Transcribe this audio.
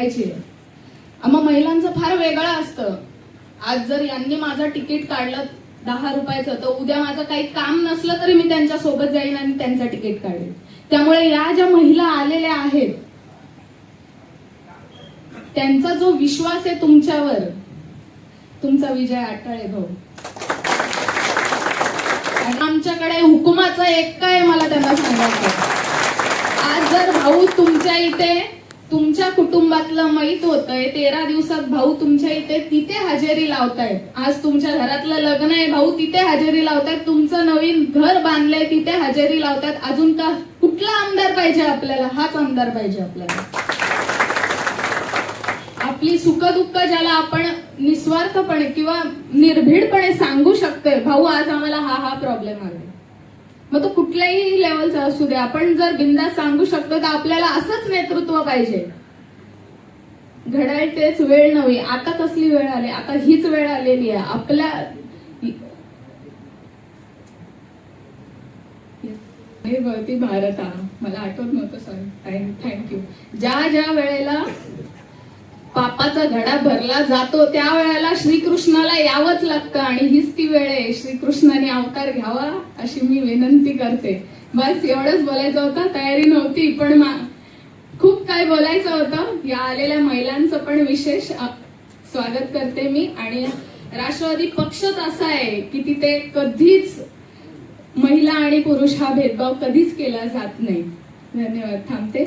करायची मग महिलांचं फार वेगळं असतं. आज जर यांनी माझं तिकीट काढलं दहा रुपयाचं तर उद्या माझं काही काम नसलं तरी मी त्यांच्यासोबत जाईन आणि त्यांचं तिकीट काढेन. त्यामुळे या ज्या महिला आलेल्या आहेत त्यांचा जो विश्वास आहे तुमच्यावर तुमचा विजय अटळ भाऊ. आमच्याकडे हुकुमाचं एक काय मला त्यांना सांगायचं आज जर भाऊ तुमच्या इथे तुमच्या कुटुंबातलं माहीत होतंय तेरा दिवसात भाऊ तुमच्या इथे तिथे हजेरी लावतायत. आज तुमच्या घरातलं लग्न आहे भाऊ तिथे हजेरी लावतायत. तुमचं नवीन घर बांधलंय तिथे हजेरी लावतायत. अजून का कुठला आमदार पाहिजे आपल्याला? हाच आमदार पाहिजे आपल्याला. आपली सुखदुःख ज्याला आपण निस्वार्थपणे किंवा निर्भीडपणे सांगू शकतोय भाऊ आज आम्हाला हा हा प्रॉब्लेम आला मग तो कुठल्याही लेवलचा असू दे. आपण जर बिंदास सांगू शकतो तर आपल्याला असंच नेतृत्व पाहिजे. घडाय तेच वेळ नव्हे. आता कसली वेळ आली? आता हीच वेळ आलेली आहे. आपल्या हे भवती भारत हा. मला आठवत नव्हतं सॉरी थँक्यू ज्या ज्या वेळेला पापाचा घडा भरला जातो त्या वेळेला श्रीकृष्णाला यावंच लागतं आणि हीच ती वेळ आहे. श्रीकृष्णाने अवतार घ्यावा अशी मी विनंती करते. बस एवढंच बोलायचं होतं. तयारी नव्हती पण मा- खूप काय बोलायचं होतं. या आलेल्या महिलांचं पण विशेष स्वागत करते मी. आणि राष्ट्रवादी पक्षच असा आहे की तिथे कधीच महिला आणि पुरुष हा भेदभाव कधीच केला जात नाही. धन्यवाद. थांबते.